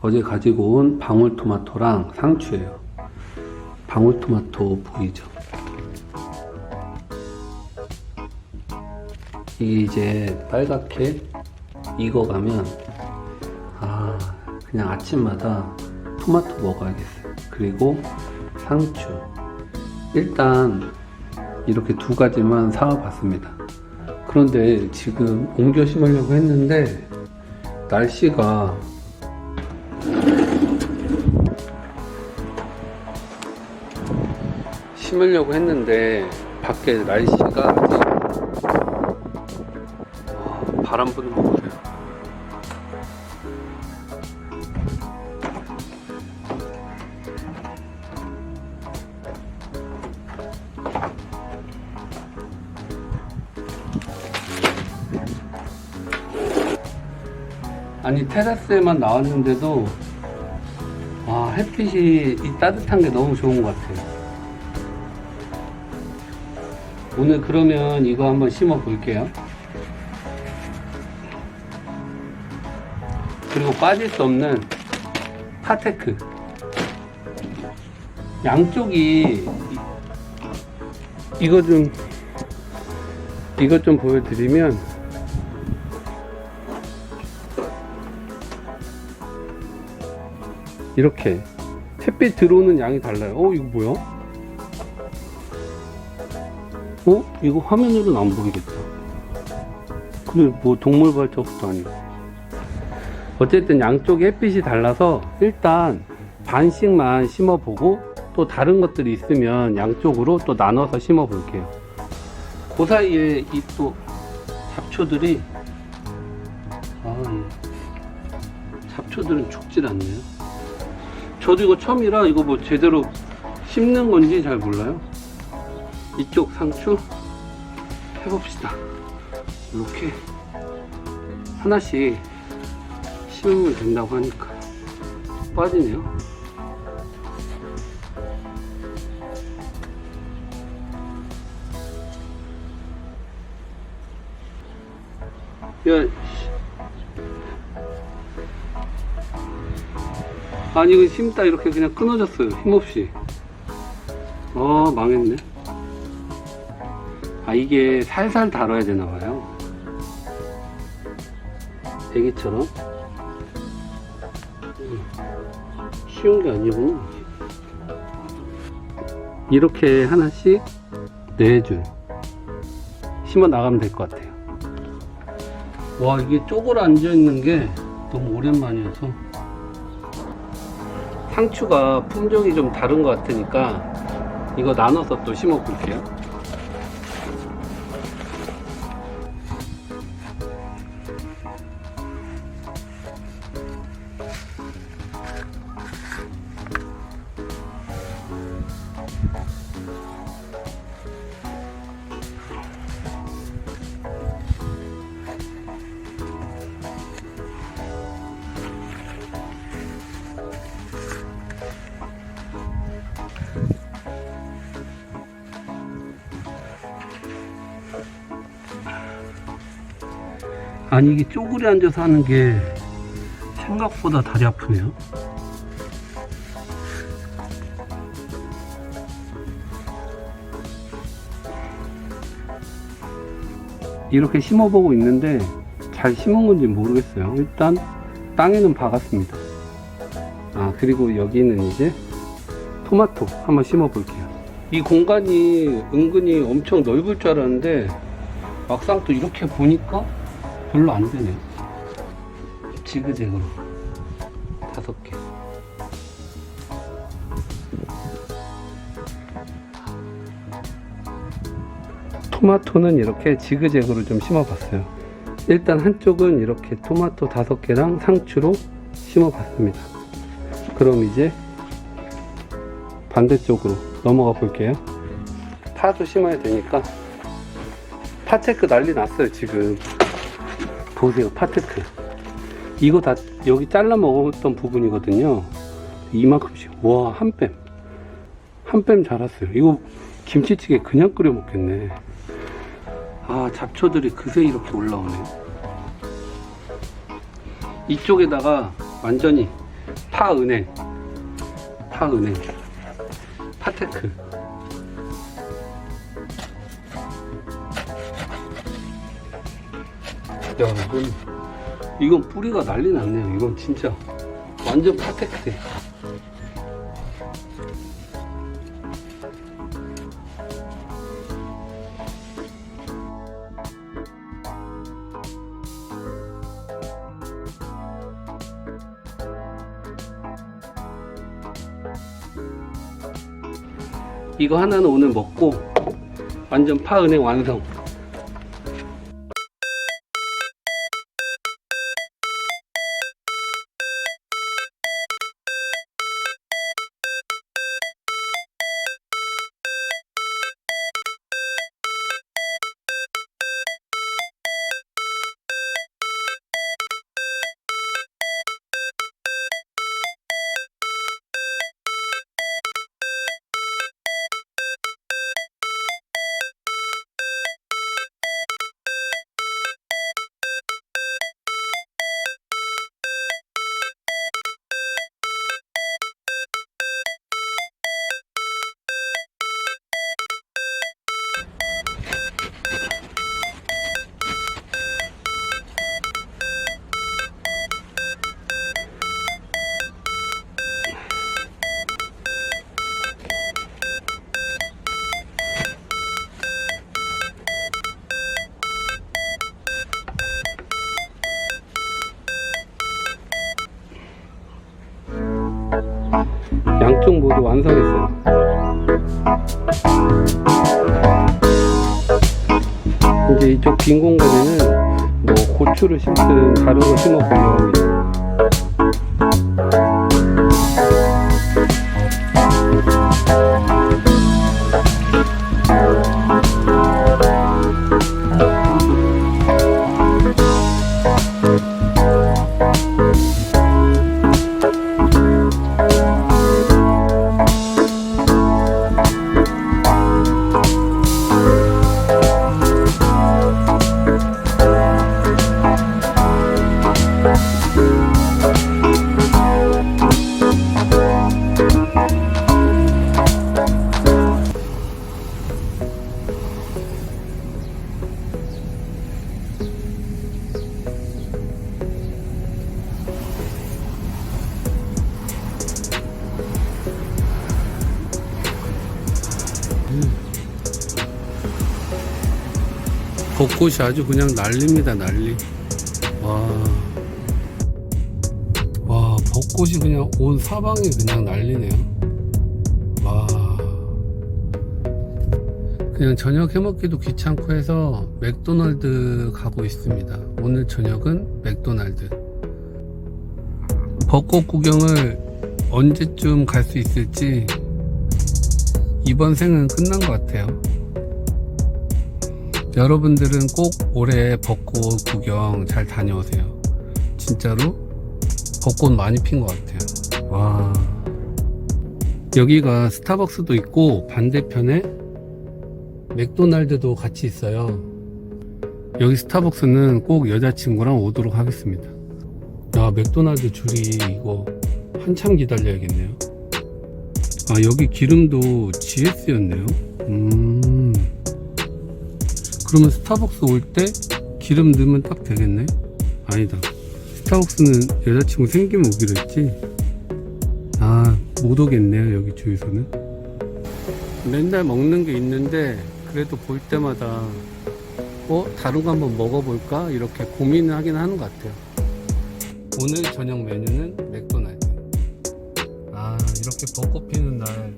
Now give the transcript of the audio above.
어제 가지고 온 방울토마토랑 상추예요. 방울토마토 보이죠? 이게 이제 빨갛게 익어가면 아 그냥 아침마다 토마토 먹어야겠어요. 그리고 상추. 일단 이렇게 두 가지만 사와봤습니다. 그런데 지금 옮겨 심으려고 했는데 날씨가 심으려고 했는데 밖에 날씨가 아, 바람 부는 아니 테라스에만 나왔는데도 와 햇빛이 이 따뜻한 게 너무 좋은 것 같아요. 오늘 그러면 이거 한번 심어 볼게요. 그리고 빠질 수 없는 파테크. 양쪽이 이- 이거 좀 이것 좀 보여드리면 이렇게 햇빛 들어오는 양이 달라요. 어 이거 뭐야? 어? 이거 화면으로는 안 보이겠다. 근데 뭐 동물 발자국도 아니고. 어쨌든 양쪽에 햇빛이 달라서 일단 반씩만 심어 보고 또 다른 것들이 있으면 양쪽으로 또 나눠서 심어 볼게요. 그 사이에 이 또 잡초들이 아, 이 잡초들은 죽질 않네요. 저도 이거 처음이라 이거 뭐 제대로 심는 건지 잘 몰라요. 이쪽 상추 해봅시다. 이렇게 하나씩 심으면 된다고 하니까 빠지네요. 야, 아니 이거 심다 이렇게 그냥 끊어졌어요. 힘없이. 어 망했네. 아 이게 살살 다뤄야 되나봐요. 대기처럼. 음, 쉬운 게 아니구나 이렇게 하나씩 네줄. 심어 나가면 될 것 같아요. 와 이게 쪼그려 앉아 있는 게 너무 오랜만이어서 상추가 품종이 좀 다른 것 같으니까 이거 나눠서 또 심어 볼게요. 아니 이게 쪼그려 앉아서 하는 게 생각보다 다리 아프네요. 이렇게 심어보고 있는데 잘 심은 건지 모르겠어요. 일단 땅에는 박았습니다. 아 그리고 여기는 이제 토마토 한번 심어 볼게요. 이 공간이 은근히 엄청 넓을 줄 알았는데 막상 또 이렇게 보니까 별로 안 되네요. 지그재그로 다섯 개. 토마토는 이렇게 지그재그로 좀 심어봤어요. 일단 한쪽은 이렇게 토마토 다섯 개랑 상추로 심어봤습니다. 그럼 이제 반대쪽으로 넘어가 볼게요. 파도 심어야 되니까 파테크 난리 났어요 지금. 보세요 파테크. 이거 다 여기 잘라 먹었던 부분이거든요. 이만큼씩. 와 한 뺨 한 뺨 자랐어요. 이거 김치찌개 그냥 끓여 먹겠네. 아 잡초들이 그새 이렇게 올라오네. 이쪽에다가 완전히 파은행. 파은행. 파테크. 이건, 이건 뿌리가 난리 났네요. 이건 진짜 완전 파테크대. 이거 하나는 오늘 먹고 완전 파은행 완성. 양쪽 모두 완성했어요. 이제 이쪽 빈 공간에는 뭐 고추를 심든 다른 거 심어 보려고 합니다. 벚꽃이 아주 그냥 난립니다, 난리. 와. 와, 벚꽃이 그냥 온 사방이 그냥 난리네요. 와. 그냥 저녁 해먹기도 귀찮고 해서 맥도날드 가고 있습니다. 오늘 저녁은 맥도날드. 벚꽃 구경을 언제쯤 갈 수 있을지 이번 생은 끝난 것 같아요. 여러분들은 꼭 올해 벚꽃 구경 잘 다녀오세요. 진짜로 벚꽃 많이 핀 것 같아요. 와. 여기가 스타벅스도 있고 반대편에 맥도날드도 같이 있어요. 여기 스타벅스는 꼭 여자친구랑 오도록 하겠습니다. 야, 맥도날드 줄이 이거 한참 기다려야겠네요. 아, 여기 기름도 GS였네요. 음. 그러면 스타벅스 올 때 기름 넣으면 딱 되겠네? 아니다. 스타벅스는 여자친구 생기면 오기로 했지? 아, 못 오겠네요, 여기 주유소는. 맨날 먹는 게 있는데, 그래도 볼 때마다, 어, 다른 거 한번 먹어볼까? 이렇게 고민을 하긴 하는 것 같아요. 오늘 저녁 메뉴는. 아, 이렇게 벚꽃 피는 날,